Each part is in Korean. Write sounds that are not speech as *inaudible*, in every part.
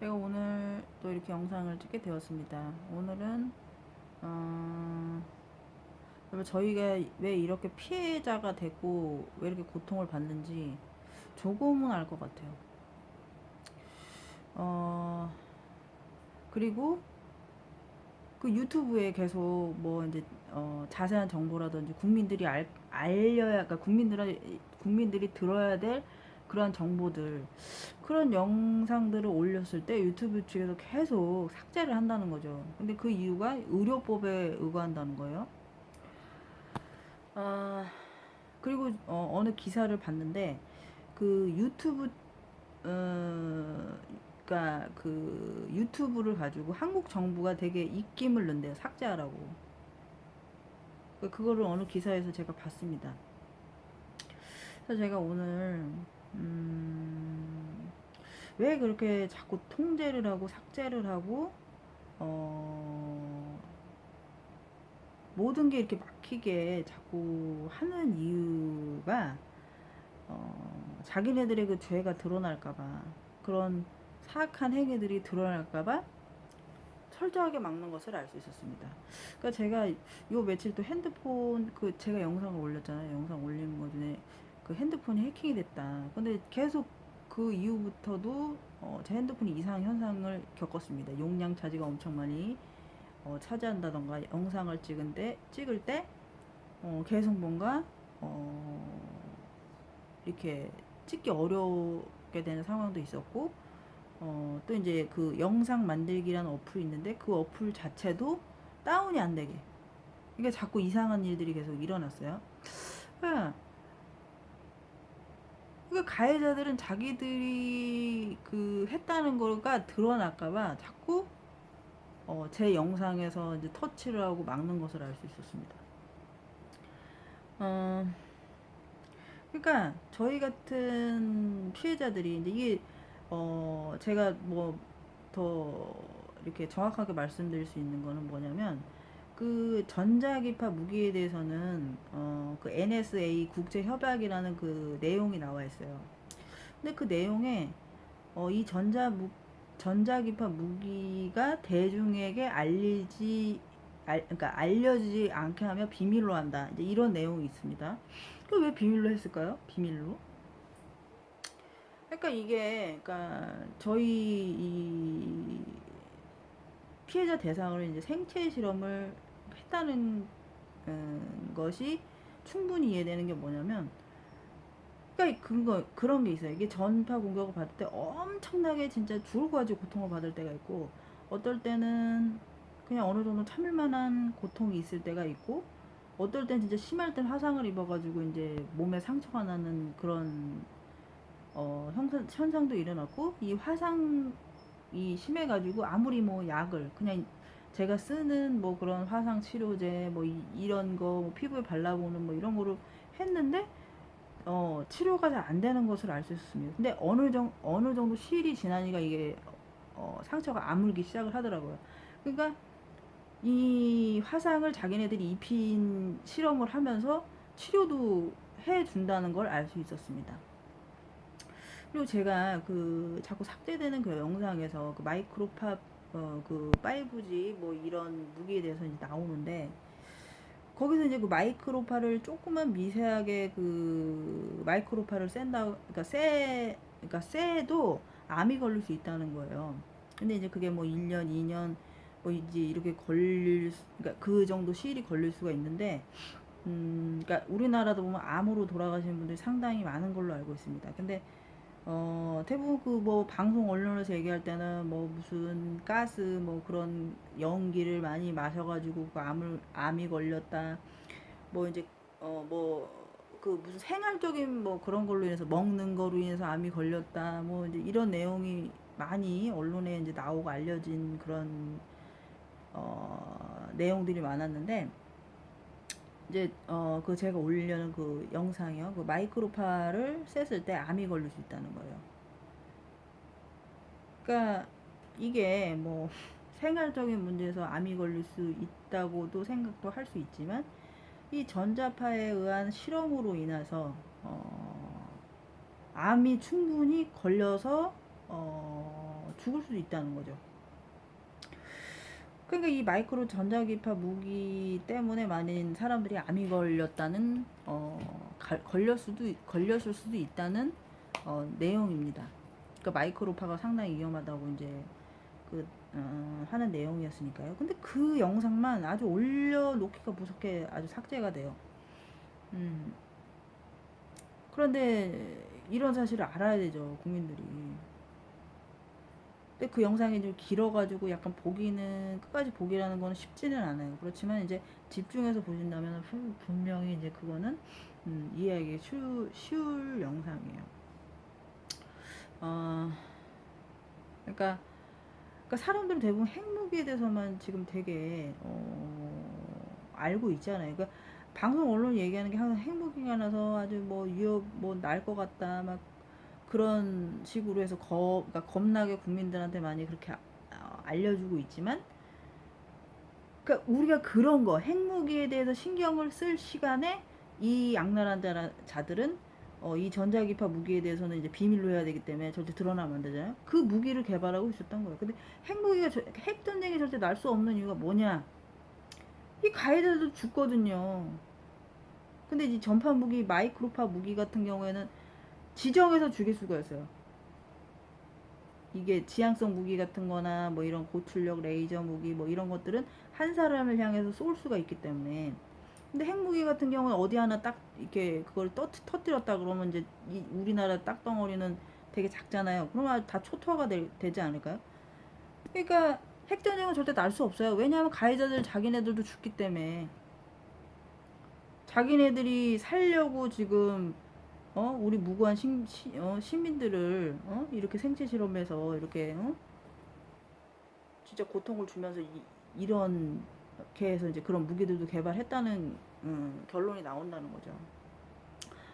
제가 오늘 또 이렇게 영상을 찍게 되었습니다. 오늘은 어, 저희가 왜 이렇게 피해자가 되고 왜 이렇게 고통을 받는지 조금은 알 것 같아요. 어, 그리고 그 유튜브에 계속 뭐 이제 어, 자세한 정보라든지 국민들이 알, 알려야 그러니까 국민들이 국민들이 들어야 될 그런 정보들 그런 영상들을 올렸을 때 유튜브 측에서 계속 삭제를 한다는 거죠. 근데 그 이유가 의료법에 의거한다는 거예요. 아 그리고 어, 어느 기사를 봤는데 그 유튜브 어 그러니까 그 유튜브를 가지고 한국 정부가 되게 입김을 넣는데요. 삭제하라고. 그- 그거를 어느 기사에서 제가 봤습니다. 그래서 제가 오늘 음, 왜 그렇게 자꾸 통제를 하고 삭제를 하고 어, 모든 게 이렇게 막히게 자꾸 하는 이유가 어, 자기네들의 그 죄가 드러날까봐 그런 사악한 행위들이 드러날까봐 철저하게 막는 것을 알 수 있었습니다. 그러니까 제가 요 며칠 또 핸드폰 그 제가 영상을 올렸잖아요. 영상 올린 거 중에 그 핸드폰이 해킹이 됐다. 근데 계속 그 이후부터도 어, 제 핸드폰이 이상 현상을 겪었습니다. 용량 차지가 엄청 많이 어, 차지한다던가 영상을 찍은데 찍을 때 어, 계속 뭔가 어, 이렇게 찍기 어렵게 되는 상황도 있었고 어, 또 이제 그 영상 만들기라는 어플이 있는데 그 어플 자체도 다운이 안 되게 그러니까 자꾸 이상한 일들이 계속 일어났어요. 그러니까 그 가해자들은 자기들이 그 했다는 거가 드러날까봐 자꾸 어, 제 영상에서 이제 터치를 하고 막는 것을 알 수 있었습니다. 어, 그러니까 저희 같은 피해자들이 이제 이게 어, 제가 뭐 더 이렇게 정확하게 말씀드릴 수 있는 거는 뭐냐면 그 전자기파 무기에 대해서는 어, 그 NSA 국제 협약이라는 그 내용이 나와 있어요. 근데 그 내용에 어, 이 전자 무, 전자기파 무기가 대중에게 알리지 알, 그러니까 알려지지 않게 하며 비밀로 한다. 이제 이런 내용이 있습니다. 그 왜 비밀로 했을까요? 비밀로? 그러니까 이게 그러니까 저희 이 피해자 대상으로 이제 생체 실험을 했다는 음, 것이 충분히 이해되는 게 뭐냐면 그러니까 그거 그런 게 있어요. 이게 전파 공격을 받을 때 엄청나게 진짜 죽을 것 같이 고통을 받을 때가 있고 어떨 때는 그냥 어느 정도 참을 만한 고통이 있을 때가 있고 어떨 땐 진짜 심할 땐 화상을 입어가지고 이제 몸에 상처가 나는 그런 어, 형상, 현상도 일어났고 이 화상이 심해가지고 아무리 뭐 약을 그냥 제가 쓰는 뭐 그런 화상 치료제 뭐 이, 런 거 뭐 피부에 발라보는 뭐 이런 거를 했는데 어, 치료가 잘 안 되는 것을 알 수 있었습니다. 근데 어느 정 어느 정도 시일이 지나니까 이게 어, 상처가 아물기 시작을 하더라고요. 그러니까 이 화상을 자기네들이 입힌 실험을 하면서 치료도 해 준다는 걸 알 수 있었습니다. 그리고 제가 그 자꾸 삭제되는 그 영상에서 그 마이크로팝 어 그 5G 뭐 이런 무기에 대해서 이제 나오는데 거기서 이제 그 마이크로파를 조그만 미세하게 그 마이크로파를 쐰다 그러니까 쎄 그러니까 쎄도 암이 걸릴 수 있다는 거예요. 근데 이제 그게 뭐 1년, 2년 뭐 이제 이렇게 걸릴 수- 그러니까 그 정도 시일이 걸릴 수가 있는데 음 그러니까 우리나라도 보면 암으로 돌아가시는 분들이 상당히 많은 걸로 알고 있습니다. 근데 어, 대부분 그 뭐 방송 언론에서 얘기할 때는 뭐 무슨 가스 뭐 그런 연기를 많이 마셔가지고 그 암을 암이 걸렸다. 뭐 이제 어 뭐 그 무슨 생활적인 뭐 그런 걸로 인해서 먹는 거로 인해서 암이 걸렸다. 뭐 이제 이런 내용이 많이 언론에 이제 나오고 알려진 그런 어 내용들이 많았는데 이제 어 그 제가 올리려는 그 영상이요. 그 마이크로파를 쐈을 때 암이 걸릴 수 있다는 거예요. 그러니까 이게 뭐 *laughs* 생활적인 문제에서 암이 걸릴 수 있다고도 생각도 할 수 있지만 이 전자파에 의한 실험으로 인해서 어 암이 충분히 걸려서 어 죽을 수도 있다는 거죠. 그러니까 이 마이크로 전자기파 무기 때문에 많은 사람들이 암이 걸렸다는 어, 갈- 걸렸 수도 걸렸을 수도 있다는 어, 내용입니다. 그러니까 마이크로파가 상당히 위험하다고 이제 그 어, 하는 내용이었으니까요. 근데 그 영상만 아주 올려놓기가 무섭게 아주 삭제가 돼요. 음. 그런데 이런 사실을 알아야 되죠, 국민들이. 근데 그 영상이 좀 길어가지고 약간 보기는 끝까지 보기라는 거는 쉽지는 않아요. 그렇지만 이제 집중해서 보신다면 후- 분명히 이제 그거는 음, 이해하기 쉬울, 쉬울 영상이에요. 어, 그러니까, 그러니까 사람들은 대부분 핵무기에 대해서만 지금 되게 어, 알고 있잖아요. 그러니까 방송 언론 얘기하는 게 항상 핵무기가 나서 아주 뭐 위협 뭐날 것 같다 막 그런 식으로 해서 거, 그러니까 겁나게 국민들한테 많이 그렇게 아- 아, 알려주고 있지만 그러니까 우리가 그런 거 핵무기에 대해서 신경을 쓸 시간에 이 악랄한 자들은 어, 이 전자기파 무기에 대해서는 이제 비밀로 해야 되기 때문에 절대 드러나면 안 되잖아요. 그 무기를 개발하고 있었던 거예요. 근데 핵무기가 저- 핵 전쟁이 절대 날 수 없는 이유가 뭐냐? 이 가해자도 죽거든요. 근데 이 전파 무기, 마이크로파 무기 같은 경우에는 지정해서 죽일 수가 있어요. 이게 지향성 무기 같은 거나 뭐 이런 고출력 레이저 무기 뭐 이런 것들은 한 사람을 향해서 쏠 수가 있기 때문에 근데 핵무기 같은 경우는 어디 하나 딱 이렇게 그걸 떠, 터뜨렸다 그러면 이제 이 우리나라 딱덩어리는 되게 작잖아요. 그러면 다 초토화가 되, 되지 않을까요? 그러니까 핵전쟁은 절대 날 수 없어요. 왜냐하면 가해자들 자기네들도 죽기 때문에 자기네들이 살려고 지금 어 우리 무고한 신, 시, 어, 시민들을 어 이렇게 생체 실험해서 이렇게 어 진짜 고통을 주면서 이, 이런 게 해서 이제 그런 무기들도 개발했다는 음, 결론이 나온다는 거죠.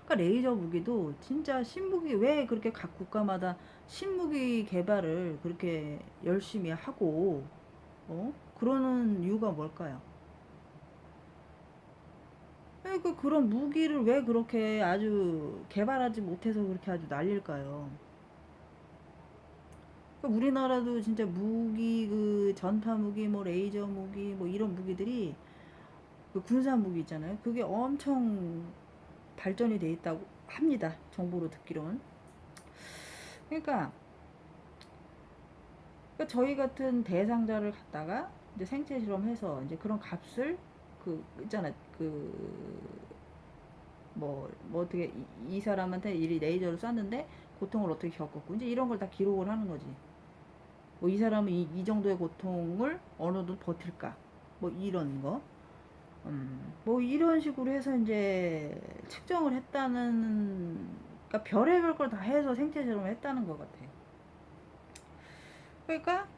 그러니까 레이저 무기도 진짜 신무기 왜 그렇게 각 국가마다 신무기 개발을 그렇게 열심히 하고 어 그러는 이유가 뭘까요? 그 그런 무기를 왜 그렇게 아주 개발하지 못해서 그렇게 아주 난릴까요? 그러니까 우리나라도 진짜 무기 그 전파 무기 뭐 레이저 무기 뭐 이런 무기들이 그 군사 무기 있잖아요. 그게 엄청 발전이 돼 있다고 합니다. 정보로 듣기로는. 그러니까, 그러니까 저희 같은 대상자를 갖다가 이제 생체 실험해서 이제 그런 값을 그 있잖아 그 뭐, 뭐 어떻게 이, 이 사람한테 이 레이저를 쐈는데 고통을 어떻게 겪었고 이제 이런 걸 다 기록을 하는 거지. 뭐 이 사람은 이, 이 정도의 고통을 어느 정도 버틸까? 뭐 이런 거. 음, 뭐 이런 식으로 해서 이제 측정을 했다는 그러니까 별의별 걸 다 해서 생체 실험을 했다는 것 같아요. 그러니까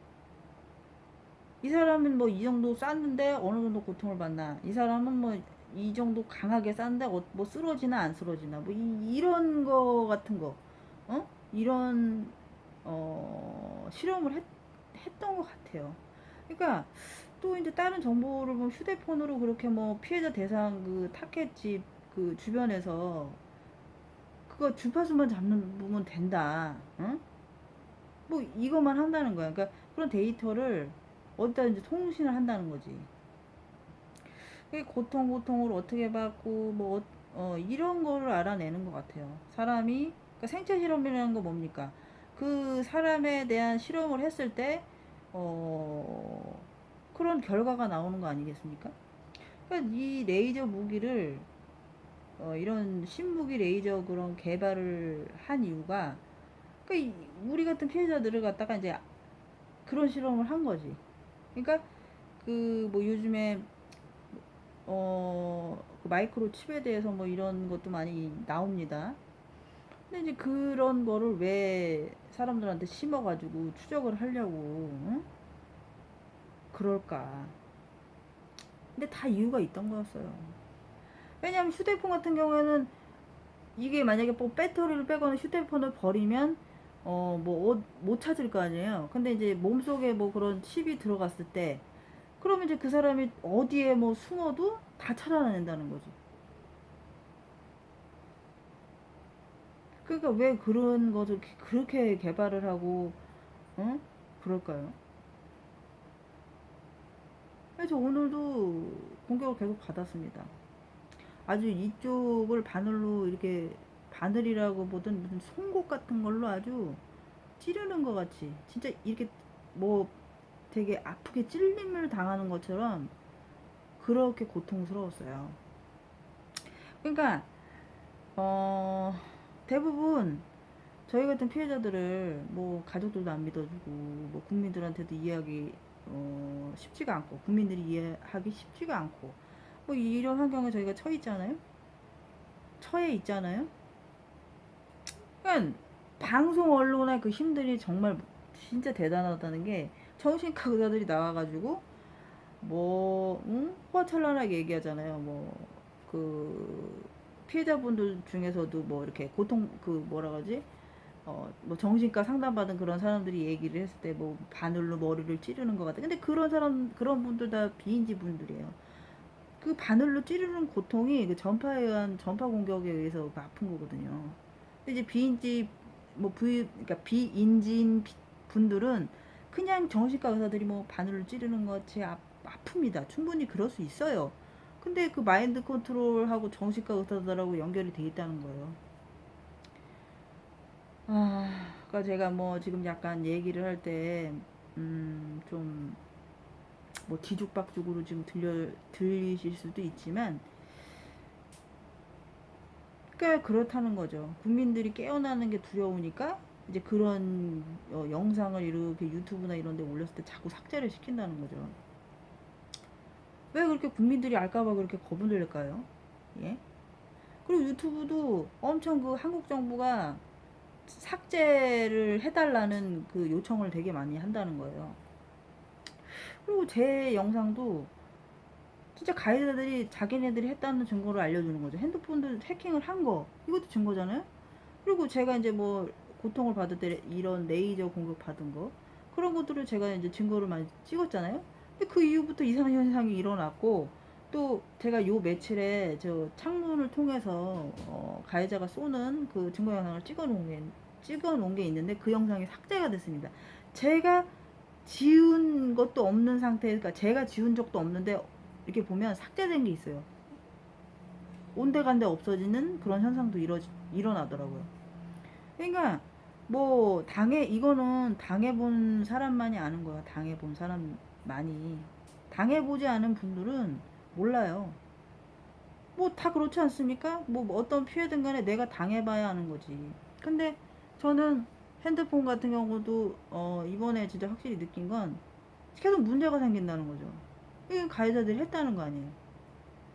이 사람은 뭐 이 정도 쌌는데 어느 정도 고통을 받나? 이 사람은 뭐 이 정도 강하게 쌌는데 어- 뭐 쓰러지나 안 쓰러지나? 뭐 이, 이런 거 같은 거, 어? 이런 어 실험을 했, 했던 것 같아요. 그러니까 또 이제 다른 정보를 보면 휴대폰으로 그렇게 뭐 피해자 대상 그 타켓집 그 주변에서 그거 주파수만 잡는 부분 된다. 응? 뭐 이것만 한다는 거야. 그러니까 그런 데이터를 어디다 이제 통신을 한다는 거지. 그 고통 고통을 어떻게 받고 뭐 어, 어, 이런 거를 알아내는 것 같아요. 사람이 그러니까 생체 실험이라는 거 뭡니까? 그 사람에 대한 실험을 했을 때 어, 그런 결과가 나오는 거 아니겠습니까? 그러니까 이 레이저 무기를 어, 이런 신무기 레이저 그런 개발을 한 이유가 그러니까 이- 우리 같은 피해자들을 갖다가 이제 그런 실험을 한 거지. 그러니까 그 뭐 요즘에 어, 그 마이크로 칩에 대해서 뭐 이런 것도 많이 나옵니다. 근데 이제 그런 거를 왜 사람들한테 심어가지고 추적을 하려고, 응? 그럴까. 근데 다 이유가 있던 거였어요. 왜냐면 휴대폰 같은 경우에는 이게 만약에 뭐 배터리를 빼거나 휴대폰을 버리면 어뭐못 찾을 거 아니에요. 근데 이제 몸속에 뭐 그런 칩이 들어갔을 때 그러면 이제 그 사람이 어디에 뭐 숨어도 다 찾아낸다는 거지. 그러니까 왜 그런 것을 기- 그렇게 개발을 하고, 어? 그럴까요? 그래서 오늘도 공격을 계속 받았습니다. 아주 이쪽을 바늘로 이렇게 바늘이라고 보든 무슨 송곳 같은 걸로 아주 찌르는 것 같이 진짜 이렇게 뭐 되게 아프게 찔림을 당하는 것처럼 그렇게 고통스러웠어요. 그러니까 어 대부분 저희 같은 피해자들을 뭐 가족들도 안 믿어주고 뭐 국민들한테도 이해하기 어 쉽지가 않고 국민들이 이해하기 쉽지가 않고 뭐 이런 환경에 저희가 처해 있잖아요. 처해 있잖아요. 그러니까 방송 언론의 그 힘들이 정말 진짜 대단하다는 게 정신과 의사들이 나와가지고 뭐 응? 호화찬란하게 얘기하잖아요. 뭐 그 피해자분들 중에서도 뭐 이렇게 고통 그 뭐라 그러지? 어 뭐 정신과 상담받은 그런 사람들이 얘기를 했을 때 뭐 바늘로 머리를 찌르는 것 같아. 근데 그런 사람 그런 분들 다 비인지 분들이에요. 그 바늘로 찌르는 고통이 그 전파에 의한 전파 공격에 의해서 그 아픈 거거든요. 이제 비인지 뭐 비, 그러니까 비인지인 피- 분들은 그냥 정신과 의사들이 뭐 바늘로 찌르는 것 같이 아, 아픕니다. 충분히 그럴 수 있어요. 근데 그 마인드 컨트롤하고 정신과 의사들하고 연결이 돼 있다는 거예요. 아, 그러니까 제가 뭐 지금 약간 얘기를 할 때, 음, 좀, 뭐 뒤죽박죽으로 지금 들려, 들리실 수도 있지만, 그러니까 그렇다는 거죠. 국민들이 깨어나는 게 두려우니까, 이제 그런 어, 영상을 이렇게 유튜브나 이런 데 올렸을 때 자꾸 삭제를 시킨다는 거죠. 왜 그렇게 국민들이 알까봐 그렇게 겁을 들일까요? 예? 그리고 유튜브도 엄청 그 한국 정부가 삭제를 해달라는 그 요청을 되게 많이 한다는 거예요. 그리고 제 영상도 진짜 가해자들이 자기네들이 했다는 증거를 알려주는 거죠. 핸드폰도 해킹을 한 거. 이것도 증거잖아요? 그리고 제가 이제 뭐 고통을 받을 때 이런 레이저 공격 받은 거. 그런 것들을 제가 이제 증거를 많이 찍었잖아요? 근데 그 이후부터 이상한 현상이 일어났고, 또 제가 요 며칠에 저 창문을 통해서 어, 가해자가 쏘는 그 증거 영상을 찍어 놓은 게 찍어 놓은 게 있는데 그 영상이 삭제가 됐습니다. 제가 지운 것도 없는 상태, 그러니까 제가 지운 적도 없는데 이렇게 보면 삭제된 게 있어요. 온데간데 없어지는 그런 현상도 일어, 일어나더라고요. 그러니까 뭐 당해 이거는 당해본 사람만이 아는 거야. 당해본 사람만이 당해보지 않은 분들은 몰라요. 뭐 다 그렇지 않습니까? 뭐 어떤 피해든 간에 내가 당해봐야 하는 거지. 근데 저는 핸드폰 같은 경우도 어 이번에 진짜 확실히 느낀 건 계속 문제가 생긴다는 거죠. 가해자들이 했다는 거 아니에요.